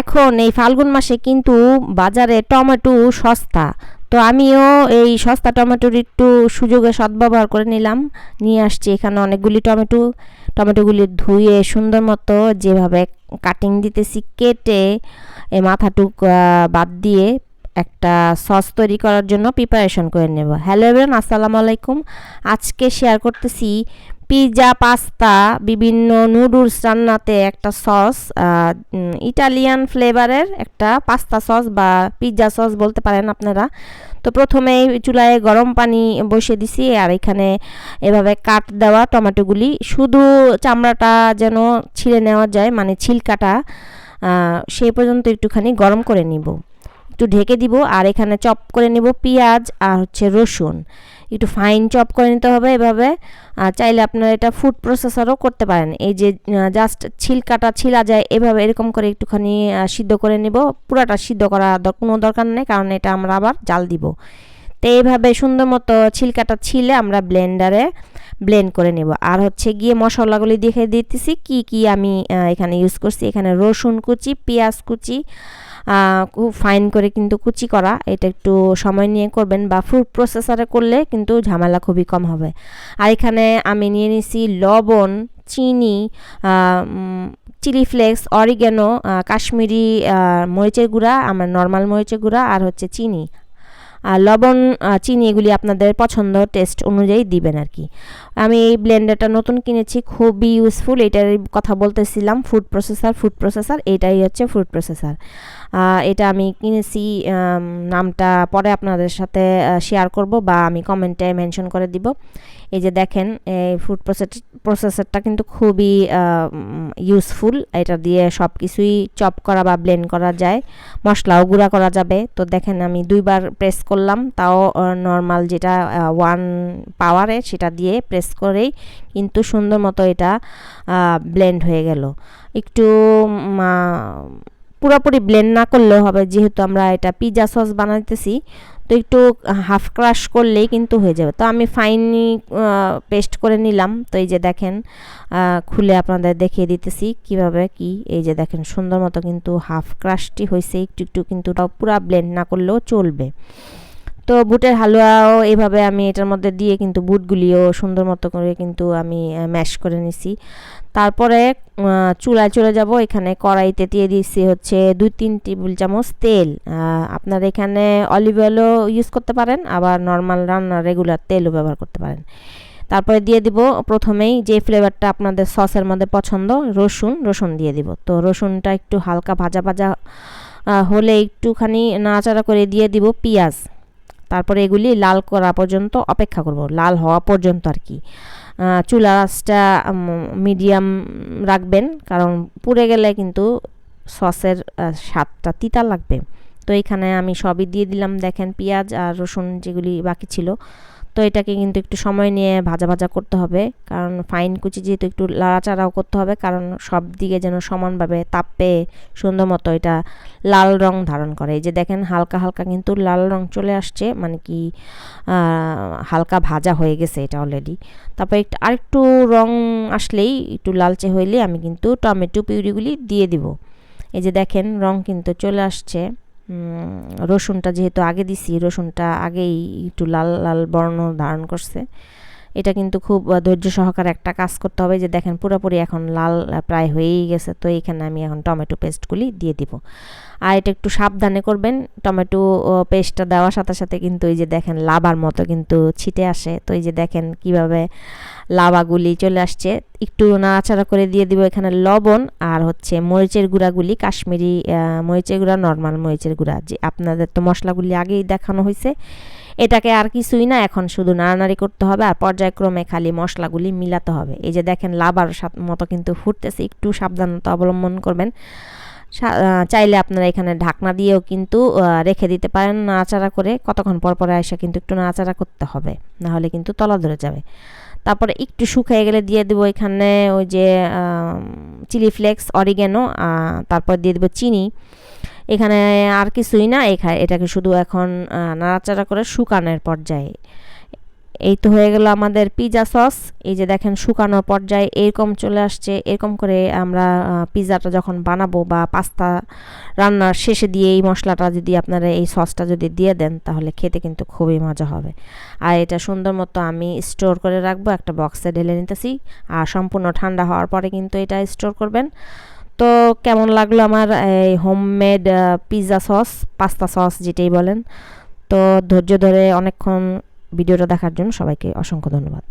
এখন এই ফাল্গুন মাসে কিন্তু বাজারে টমেটো সস্তা। তো আমিও এই সস্তা টমেটোর একটু সুযোগে সদ্ব্যবহার করে নিলাম। নিয়ে আসছি এখানে অনেকগুলি টমেটো। টমেটোগুলি ধুয়ে সুন্দর মতো যেভাবে কাটিং দিতেছি, কেটে এই মাথাটুক বাদ দিয়ে একটা সস তৈরি করার জন্য প্রিপারেশন করে নেব। হ্যালো এভরিওয়ান আসসালামু আলাইকুম। আজকে শেয়ার করতেছি পিৎজা পাস্তা, বিভিন্ন নুডলস রান্নাতে একটা সস ইটালিয়ান ফ্লেভারের একটা পাস্তা সস বা পিৎজা সস বলতে পারেন আপনারা। তো প্রথমেই চুলায় গরম পানি বসিয়ে দিছি আর এখানে এভাবে কাট দেওয়া টমেটোগুলি। শুধু চামড়াটা যেন ছিঁড়ে নেওয়া যায় মানে ছিলকাটা সেই পর্যন্ত একটুখানি গরম করে নিব। একটু ঢেকে দিব, আর এখানে চপ করে নেব পেঁয়াজ আর হচ্ছে রসুন। একটু ফাইন চপ করে নিতে হবে এভাবে। আর চাইলে আপনারা এটা ফুড প্রসেসারও করতে পারেন। এই যে জাস্ট ছিলকাটা ছিলা যায়, এভাবে এরকম করে একটুখানি সিদ্ধ করে নেব। পুরাটা সিদ্ধ করা কোনো দরকার নেই, কারণ এটা আমরা আবার জাল দিব। তো এইভাবে সুন্দর মতো ছিলকাটা ছিলে আমরা ব্লেন্ডারে ব্লেন্ড করে নেব। আর হচ্ছে গিয়ে মশলাগুলি দেখে দিতেছি, কি কি আমি এখানে ইউজ করছি। এখানে রসুন কুচি, পেঁয়াজ কুচি খুব ফাইন করে কিন্তু কুচি করা। এটা একটু সময় নিয়ে করবেন বা ফুড প্রসেসারে করলে কিন্তু ঝামেলা খুবই কম হবে। আর এখানে আমি নিয়ে নিছি লবণ, চিনি চিলি ফ্লেক্স অরিগ্যানো কাশ্মীরি মরিচের গুঁড়া, আমার নর্মাল মরিচের গুঁড়া আর হচ্ছে চিনি। আর লবণ চিনি এগুলি আপনাদের পছন্দ টেস্ট অনুযায়ী দিবেন আর কি। আমি এই ব্লেন্ডারটা নতুন কিনেছি, খুবই ইউজফুল এটার কথা বলতেছিলাম ফুড প্রসেসার ফুড প্রসেসার এটাই হচ্ছে ফুড প্রসেসার এটা আমি কিনেছি নামটা পরে আপনাদের সাথে শেয়ার করব বা আমি কমেন্টে মেনশন করে দিব। এই যে দেখেন, এই ফুড প্রসেস প্রসেসরটা কিন্তু খুবই ইউজফুল এটা দিয়ে সব কিছুই চপ করা বা ব্লেন্ড করা যায়, মশলাও গুঁড়া করা যাবে। তো দেখেন আমি দুইবার প্রেস করলাম, তাও নর্মাল যেটা ওয়ান পাওয়ারে সেটা দিয়ে প্রেস করেই কিন্তু সুন্দর মতো এটা ব্লেন্ড হয়ে গেল। একটু পুরোপুরি ব্লেন্ড না করলেও হবে, যেহেতু আমরা এটা পিৎজা সস বানাইতেছি, তো একটু হাফ ক্রাশ করলেই কিন্তু হয়ে যাবে। তো আমি ফাইনি পেস্ট করে নিলাম। তো এই যে দেখেন খুলে আপনাদের দেখিয়ে দিতেছি কীভাবে কি। এই যে দেখেন, সুন্দর মতো কিন্তু হাফ ক্রাশটি হয়েছে একটু একটু কিন্তু পুরা ব্লেন্ড না করলেও চলবে। তো বুটের হালুয়াও এভাবে আমি এটার মধ্যে দিয়ে কিন্তু বুটগুলিও সুন্দর মতো করে কিন্তু আমি ম্যাশ করে নিছি। তারপরে চুলায় চলে যাব। এখানে কড়াইতে দিয়ে দিয়েছি হচ্ছে দুই তিন টেবিল চামচ তেল। আপনার এখানে অলিভ অয়েলও ইউজ করতে পারেন, আবার নর্মাল রান্না রেগুলার তেলও ব্যবহার করতে পারেন। তারপরে দিয়ে দিব প্রথমেই যে ফ্লেভারটা আপনাদের সসের মধ্যে পছন্দ, রসুন। রসুন দিয়ে দিব। তো রসুনটা একটু হালকা ভাজা ভাজা হলে একটুখানি নাড়াচাড়া করে দিয়ে দিব পেঁয়াজ। তারপরে এগুলি লাল করা পর্যন্ত অপেক্ষা করব, লাল হওয়া পর্যন্ত আর কি। চুলা আঁচটা মিডিয়াম রাখবেন, কারণ পুড়ে গেলে কিন্তু সসের স্বাদটা তিতা লাগবে। তো এখানে আমি সবই দিয়ে দিলাম, দেখেন পেঁয়াজ আর রসুন যেগুলি বাকি ছিল। তো এটাকে কিন্তু একটু সময় নিয়ে ভাজা ভাজা করতে হবে। কারণ ফাইন কুচি যেহেতু একটু লাড়াচাড়াও করতে হবে, কারণ সব দিকে যেন সমানভাবে তাপ পেয়ে সুন্দর মতো এটা লাল রং ধারণ করে। এই যে দেখেন হালকা হালকা কিন্তু লাল রং চলে আসছে মানে কি হালকা ভাজা হয়ে গেছে এটা অলরেডি তারপর একটু, আরেকটু রং আসলেই একটু লালচে হইলে আমি কিন্তু টমেটো পিউরিগুলি দিয়ে দিব। এই যে দেখেন রং কিন্তু চলে আসছে। রসুনটা যেহেতু আগে দিছি রসুনটা আগেই একটু লাল লাল বর্ণ ধারণ করছে। এটা কিন্তু খুব ধৈর্য সহকারে একটা কাজ করতে হবে যে দেখেন পুরোপুরি এখন লাল প্রায় হয়েই গেছে, তো এখানে আমি এখন টমেটো পেস্টগুলি দিয়ে দিব। আর এটা একটু সাবধানে করবেন, টমেটো পেস্টটা দেওয়ার সাথে সাথে কিন্তু এই যে দেখেন লাভার মতো কিন্তু ছিটে আসে, তো এই যে দেখেন কীভাবে লাভাগুলি চলে আসছে। একটু নাড়াচাড়া করে দিয়ে দিব এখানে লবণ আর হচ্ছে মরিচের গুঁড়াগুলি, কাশ্মীরি মরিচের গুঁড়া, নর্মাল মরিচের গুঁড়া, যে আপনাদের তো মশলাগুলি আগেই দেখানো হয়েছে এটাকে আর কিছুই না, এখন শুধু নাড়ানাড়ি করতে হবে আর পর্যায়ক্রমে খালি মশলাগুলি মিলাতে হবে। এই যে দেখেন সাথ- মতো কিন্তু ফুটতেছে, একটু সাবধানতা অবলম্বন করবেন। চাইলে আপনারা এখানে ঢাকনা দিয়েও কিন্তু রেখে দিতে পারেন নাড়াচাড়া করে। কতক্ষণ পর পরে এসে কিন্তু একটু নাড়াচাড়া করতে হবে, না হলে কিন্তু তলা ধরে যাবে। তারপরে একটু শুকিয়ে গেলে দিয়ে দেবো এখানে ওই যে চিলি ফ্লেক্স, অরিগেনো তারপর দিয়ে দেবো চিনি। এখানে আর কিছুই না এখানে এটাকে শুধু এখন নাড়াচাড়া করে শুকানোর পর্যায়ে। এই তো হয়ে গেল আমাদের পিৎজা সস। এই যে দেখেন শুকানোর পর্যায়ে এরকম চলে আসছে। এরকম করে আমরা পিৎজাটা যখন বানাবো বা পাস্তা রান্নার শেষে দিয়ে এই মশলাটা যদি আপনারা এই সসটা যদি দিয়ে দেন, তাহলে খেতে কিন্তু খুবই মজা হবে। আর এটা সুন্দর মতো আমি স্টোর করে রাখব, একটা বক্সে ঢেলে নিতেছি। আর সম্পূর্ণ ঠান্ডা হওয়ার পরে কিন্তু এটা স্টোর করবেন। তো কেমন লাগল আমার, এই homemade pizza sauce pasta sauce যেটাই বলেন? তো ধৈর্য ধরে অনেকক্ষণ ভিডিওটা দেখার জন্য সবাইকে অসংখ্য ধন্যবাদ।